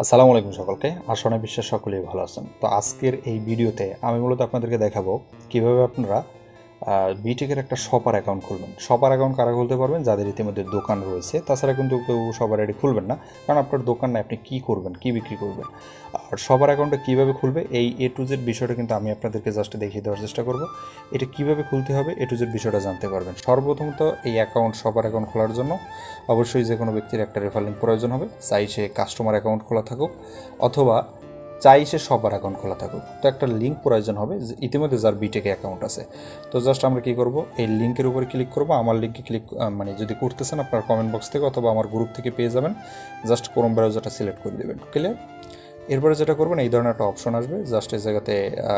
আসসালামু আলাইকুম সকলকে। আসনে বিশ্বাস সকলেই ভালো আছেন। তো আজকের এই ভিডিওতে আমি মূলত আপনাদেরকে দেখাবো কীভাবে আপনারা বিটেকের একটা শপার অ্যাকাউন্ট খুলবেন। শপার অ্যাকাউন্ট কারা খুলতে পারবেন? যাদের ইতিমধ্যে দোকান রয়েছে। তাছাড়া কিন্তু কেউ সবার এটি খুলবেন না। কারণ আপনার দোকান না আপনি কী করবেন, কী বিক্রি করবেন? আর সবার অ্যাকাউন্টটা কীভাবে খুলবে? এই এ টু জেড বিষয়টা কিন্তু আমি আপনাদেরকে জাস্ট দেখিয়ে দেওয়ার চেষ্টা করব। এটা কীভাবে খুলতে হবে? এ টু জেড বিষয়টা জানতে পারবেন। সর্বপ্রথমত এই অ্যাকাউন্ট সবার অ্যাকাউন্ট খোলার জন্য অবশ্যই যে কোনো ব্যক্তির একটা রেফার লিঙ্ক প্রয়োজন হবে। চাই সে কাস্টমার অ্যাকাউন্ট খোলা থাকুক। অথবা চাই সে সবার অ্যাকাউন্ট খোলা থাকুক। তো একটা লিঙ্ক প্রয়োজন হবে ইতিমধ্যে যার বিটেকে অ্যাকাউন্ট আছে। তো জাস্ট আমরা কী করব, এই লিঙ্কের উপরে ক্লিক করব, আমার লিঙ্কে ক্লিক মানে যদি করতেছেন আপনার কমেন্ট বক্স থেকে অথবা আমার গ্রুপ থেকে পেয়ে যাবেন জাস্ট ক্রোম ব্রাউজারটা সিলেক্ট করে দেবেন। ক্লিয়ার এরপরে যেটা করবেন, এই ধরনের একটা অপশন আসবে। জাস্ট এই জায়গাতে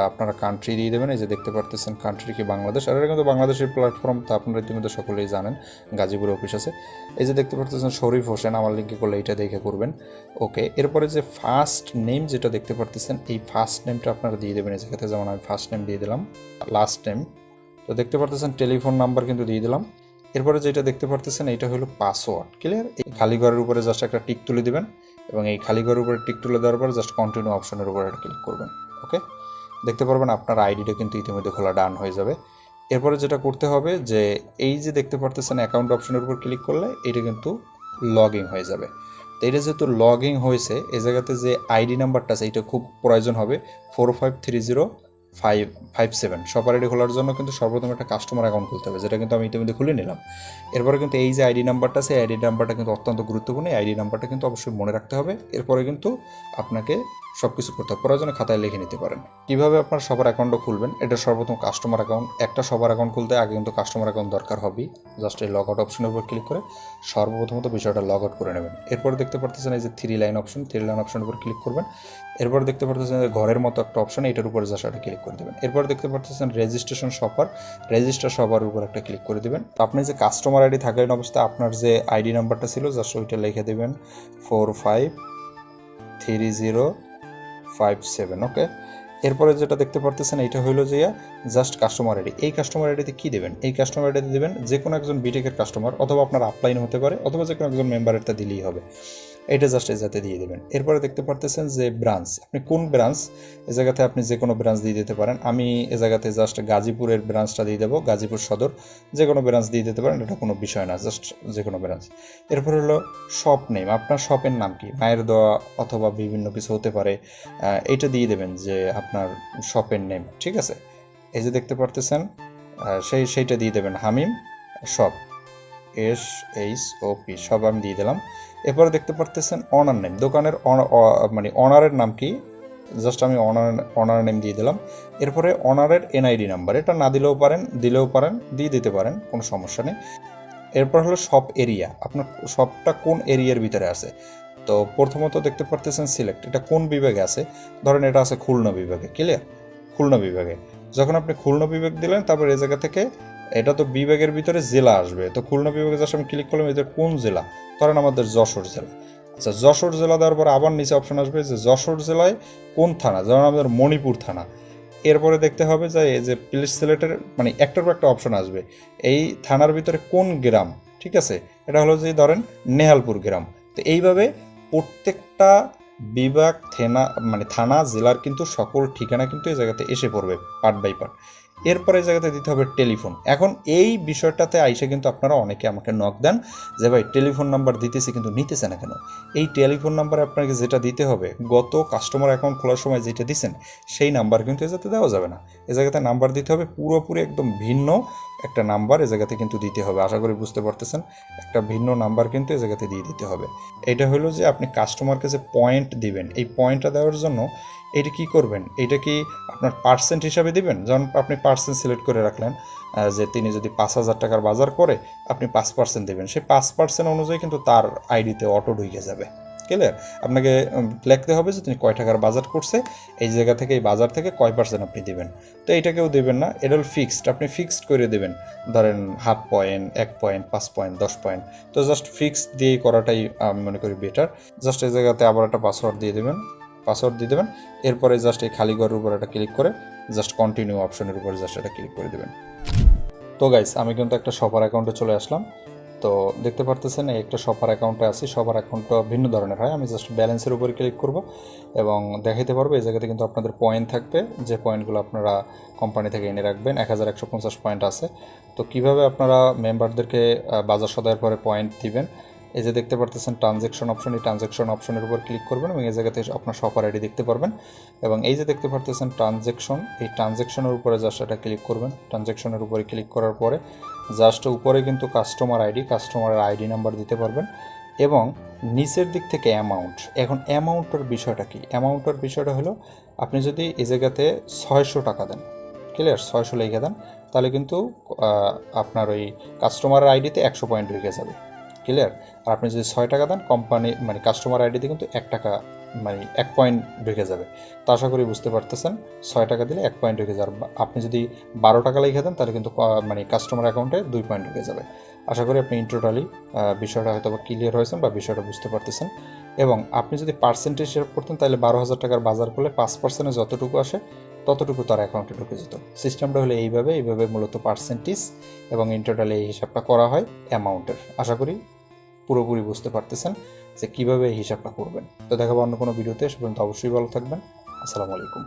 আপনারা কান্ট্রি দিয়ে দেবেন। এই যে দেখতে পারতেছেন কান্ট্রি কি বাংলাদেশ। আর এটা কিন্তু বাংলাদেশের প্ল্যাটফর্ম তো আপনারা ইতিমধ্যে সকলেই জানেন। গাজীপুর অফিস আছে। এই যে দেখতে পারতেছেন শরীফ হোসেন, আমার লিঙ্কে করলে এইটা দেখে করবেন। ওকে এরপরে যে ফার্স্ট নেম যেটা দেখতে পারতেছেন, এই ফার্স্ট নেমটা আপনারা দিয়ে দেবেন। এই জায়গাতে যেমন আমি ফার্স্ট নেম দিয়ে দিলাম লাস্ট নেম তো দেখতে পারতেছেন টেলিফোন নাম্বার কিন্তু দিয়ে দিলাম। এরপরে যেটা দেখতে পারতেছেন এটা হলো পাসওয়ার্ড ক্লিয়ার এই খালি ঘরের উপরে জাস্ট একটা টিক তুলে দিবেন। এবং এই খালি ঘরের উপরে টিক তুলে দেওয়ার পর জাস্ট কন্টিনিউ অপশনের উপরে ক্লিক করবেন ওকে দেখতে পারবেন আপনার আইডিটা কিন্তু ইতিমধ্যে খোলা ডান হয়ে যাবে। এরপরে যেটা করতে হবে যে, এই যে দেখতে পারতেছেন অ্যাকাউন্ট অপশনের উপর ক্লিক করলে এটা কিন্তু লগ ইন হয়ে যাবে। তো এটা যেহেতু লগ ইন হয়েছে এই জায়গাতে যে আইডি নাম্বারটা আছে এটা খুব প্রয়োজন হবে four five three zero five five seven সবার আইডি খোলার জন্য কিন্তু সর্বপ্রথম একটা কাস্টমার অ্যাকাউন্ট খুলতে হবে, যেটা কিন্তু আমি ইতিমধ্যে খুলে নিলাম। এরপরে কিন্তু এই যে আইডি নাম্বারটা সেই আইডি নাম্বারটা কিন্তু অত্যন্ত গুরুত্বপূর্ণ। এই আইডি নাম্বারটা কিন্তু অবশ্যই মনে রাখতে হবে। এরপরে কিন্তু আপনাকে সব কিছু করতে হবে। প্রয়োজনে খাতায় লিখে নিতে পারেন। কীভাবে আপনার সবার অ্যাকাউন্টও খুলবেন? এটা সর্বপ্রথম কাস্টমার অ্যাকাউন্ট একটা সবার অ্যাকাউন্ট খুলতে আগে কিন্তু কাস্টমার অ্যাকাউন্ট দরকার হবেই। জাস্ট এই লগ আউট অপশনের উপর ক্লিক করে সর্বপ্রথমত বিষয়টা লগ আউট করে নেবেন। এরপর দেখতে পারতেছেন এই যে three line option three line অপশনের উপর ক্লিক করবেন। এরপর দেখতে পারতেছেন যে ঘরের মতো একটা অপশন এটার উপরে জাস্ট একটা ক্লিক করে দেবেন। এরপর দেখতে পারতেছেন রেজিস্ট্রেশন শপার রেজিস্টার শপার উপর একটা ক্লিক করে দেবেন। আপনি যে কাস্টমার আইডি থাকালীন অবস্থা, আপনার যে আইডি নাম্বারটা ছিল জাস্ট ওইটা লিখে দেবেন। Four five three zero five seven okay এরপরে যেটা দেখতে পারতেছেন এটা হইল যে জাস্ট কাস্টমার আইডি এই কাস্টমার আইডিতে কী দেবেন? এই কাস্টমার আইডিতে দেবেন যে কোনো একজন বিটেকের কাস্টমার অথবা আপনার আপলাইন হতে পারে, অথবা যে কোনো একজন মেম্বারেরটা দিলেই হবে। এটা জাস্ট এই জাতে দিয়ে দেবেন। এরপরে দেখতে পারতেছেন যে ব্রাঞ্চ। আপনি কোন ব্রাঞ্চ? এ জায়গাতে আপনি যে কোনো ব্রাঞ্চ দিয়ে দিতে পারেন। আমি এ জায়গাতে জাস্ট গাজীপুরের ব্রাঞ্চটা দিয়ে দেবো, গাজীপুর সদর। যে কোনো ব্রাঞ্চ দিয়ে দিতে পারেন, এটা কোনো বিষয় না জাস্ট যে কোনো ব্রাঞ্চ। এরপর হলো শপ নেম আপনার শপের নাম কি? মায়ের দেওয়া অথবা বিভিন্ন কিছু হতে পারে। এইটা দিয়ে দেবেন যে আপনার শপের নেম ঠিক আছে? এই যে দেখতে পারতেছেন সেই, সেইটা দিয়ে দেবেন Hamim shop S H O P সব আমি দিয়ে দিলাম। এরপরে দেখতে পারতেছেন অনার নেম দোকানের মানে অনারের নাম কি? জাস্ট আমি অনার অনার নেম দিয়ে দিলাম। এরপরে অনারের এনআইডি নাম্বার এটা না দিলেও পারেন দিলেও পারেন, দিয়ে দিতে পারেন, কোনো সমস্যা নেই। এরপর হলো শপ এরিয়া আপনার শপটা কোন এরিয়ার ভিতরে আছে? তো প্রথমত দেখতে পারতেছেন সিলেক্ট এটা কোন বিভাগে আছে? ধরেন এটা আছে খুলনা বিভাগে। ক্লিয়ার খুলনা বিভাগে। যখন আপনি খুলনা বিভাগ দিলেন, তারপর এই জায়গা থেকে এটা তো বিভাগের ভিতরে জেলা আসবে। তো খুলনা বিভাগে জাস্ট আমি ক্লিক করলাম এটা কোন জেলা? ধরেন আমাদের যশোর জেলা। আচ্ছা যশোর জেলা দেওয়ার পর আবার নিচে অপশন আসবে যে যশোর জেলায় কোন থানা? যেমন আমাদের মণিপুর থানা। এরপরে দেখতে হবে যে, এই যে প্লেস সিলেটের মানে একটার পর একটা অপশন আসবে। এই থানার ভিতরে কোন গ্রাম? ঠিক আছে? এটা হলো যে ধরেন নেহালপুর গ্রাম। তো এইভাবে প্রত্যেকটা বিভাগ, থেনা মানে থানা, জেলার কিন্তু সকল ঠিকানা কিন্তু এই জায়গাতে এসে পড়বে পার্ট বাই পার্ট এরপরে জায়গাতে দিতে হবে টেলিফোন। এখন এই বিষয়টাতে আইসে কিন্তু আপনারা অনেকে আমাকে নক দেন যে, ভাই, টেলিফোন নাম্বার দিতেছি কিন্তু নিতেছে না কেন? এই টেলিফোন নাম্বার আপনাকে যেটা দিতে হবে, গত কাস্টমার অ্যাকাউন্ট খোলার সময় যেটা দিছেন, সেই নাম্বার কিন্তু এ জায়গাতে দেওয়া যাবে না। এ জায়গাতে নাম্বার দিতে হবে, পুরোপুরি একদম ভিন্ন একটা নাম্বার এ জায়গাতে কিন্তু দিতে হবে। আশা করি বুঝতে পারতেছেন, একটা ভিন্ন নাম্বার কিন্তু এ জায়গাতে দিয়ে দিতে হবে। এটা হলো যে, আপনি কাস্টমারকে যে পয়েন্ট দিবেন, এই পয়েন্টটা দেওয়ার জন্য এটা কি করবেন? এটা কি আপনার পার্সেন্ট হিসাবে দিবেন? যেমন আপনি পার্সেন্ট সিলেক্ট করে রাখলেন যে তিনি যদি পাঁচ হাজার টাকার বাজার করে, আপনি পাঁচ পার্সেন্ট দেবেন। সেই পাঁচ পার্সেন্ট অনুযায়ী কিন্তু তার আইডিতে অটো ঢুকে যাবে। ক্লিয়ার আপনাকে লিখতে হবে যে তিনি কয় টাকার বাজার করছে, এই জায়গা থেকে, এই বাজার থেকে কয় পার্সেন্ট আপনি দেবেন। তো এইটাকেও দেবেন না, এটা ফিক্সড আপনি ফিক্সড করে দেবেন। ধরেন হাফ পয়েন্ট এক পয়েন্ট পাঁচ পয়েন্ট দশ পয়েন্ট তো জাস্ট ফিক্সড দিয়ে করাটাই আমি মনে করি বেটার জাস্ট এই জায়গাতে আবার একটা পাসওয়ার্ড দিয়ে দেবেন। পাসওয়ার্ড দিয়ে দেবেন। এরপরে জাস্ট এই খালি ঘরের উপর একটা ক্লিক করে জাস্ট কন্টিনিউ অপশনের উপরে জাস্ট এটা ক্লিক করে দেবেন। তো গাইস আমি কিন্তু একটা শপার অ্যাকাউন্টে চলে আসলাম। তো দেখতে পারতেছেন, এই একটা শপার অ্যাকাউন্টে আছি। শপার অ্যাকাউন্টটা ভিন্ন ধরনের হয়। আমি জাস্ট ব্যালেন্সের উপরে ক্লিক করব এবং দেখাইতে পারব, এই জায়গাতে কিন্তু আপনাদের পয়েন্ট থাকবে। যে পয়েন্টগুলো আপনারা কোম্পানি থেকে এনে রাখবেন, এক হাজার একশো পঞ্চাশ পয়েন্ট আছে। তো কীভাবে আপনারা মেম্বারদেরকে বাজার সদায়ের পরে পয়েন্ট দিবেন এই যে দেখতে পারতেছেন ট্রানজ্যাকশন অপশন এই ট্রানজ্যাকশন অপশনের উপর ক্লিক করবেন এবং এই জায়গাতে আপনার শপার আইডি দেখতে পারবেন। এবং এই যে দেখতে পারতেছেন ট্রানজ্যাকশন এই ট্রানজ্যাকশনের উপরে জাস্ট এটা ক্লিক করবেন। ট্রানজ্যাকশনের উপরে ক্লিক করার পরে জাস্ট উপরে কিন্তু কাস্টমার আইডি কাস্টমারের আইডি নাম্বার দিতে পারবেন। এবং নিচের দিক থেকে অ্যামাউন্ট এখন অ্যামাউন্টের বিষয়টা কি? অ্যামাউন্টের বিষয়টা হলো, আপনি যদি এই জায়গাতে ছয়শো টাকা দেন ক্লিয়ার ছয়শো লিখে দেন, তাহলে কিন্তু আপনার ওই কাস্টমারের আইডিতে একশো পয়েন্ট ঢুকে যাবে। ক্লিয়ার আর আপনি যদি ছয় টাকা দেন কোম্পানি মানে কাস্টমার আইডিতে কিন্তু এক টাকা মানে এক পয়েন্ট ঢুকে যাবে। তো আশা করি বুঝতে পারতেছেন, ছয় টাকা দিলে এক পয়েন্ট ঢুকে যাবে। আপনি যদি বারো টাকা লিখে দেন, তাহলে কিন্তু মানে কাস্টমার অ্যাকাউন্টে দুই পয়েন্ট ঢুকে যাবে। আশা করি আপনি টোটালি বিষয়টা হয়তো ক্লিয়ার হয়েছেন বা বিষয়টা বুঝতে পারতেছেন। এবং আপনি যদি পার্সেন্টেজ হিসাব করতেন, তাহলে বারো হাজার টাকার বাজার করলে পাঁচ পার্সেন্টে যতটুকু আসে, ততটুকু তার অ্যাকাউন্টে ঢুকে যেত। সিস্টেমটা হলে এইভাবে এইভাবে মূলত পার্সেন্টেজ এবং ইন টোটালি এই হিসাবটা করা হয় অ্যামাউন্টের আশা করি পুরোপুরি বুঝতে পারতেছেন যে কীভাবে এই হিসাবটা করবেন। তো দেখাবো অন্য কোনো ভিডিওতে পর্যন্ত অবশ্যই ভালো থাকবেন। আসসালামু আলাইকুম।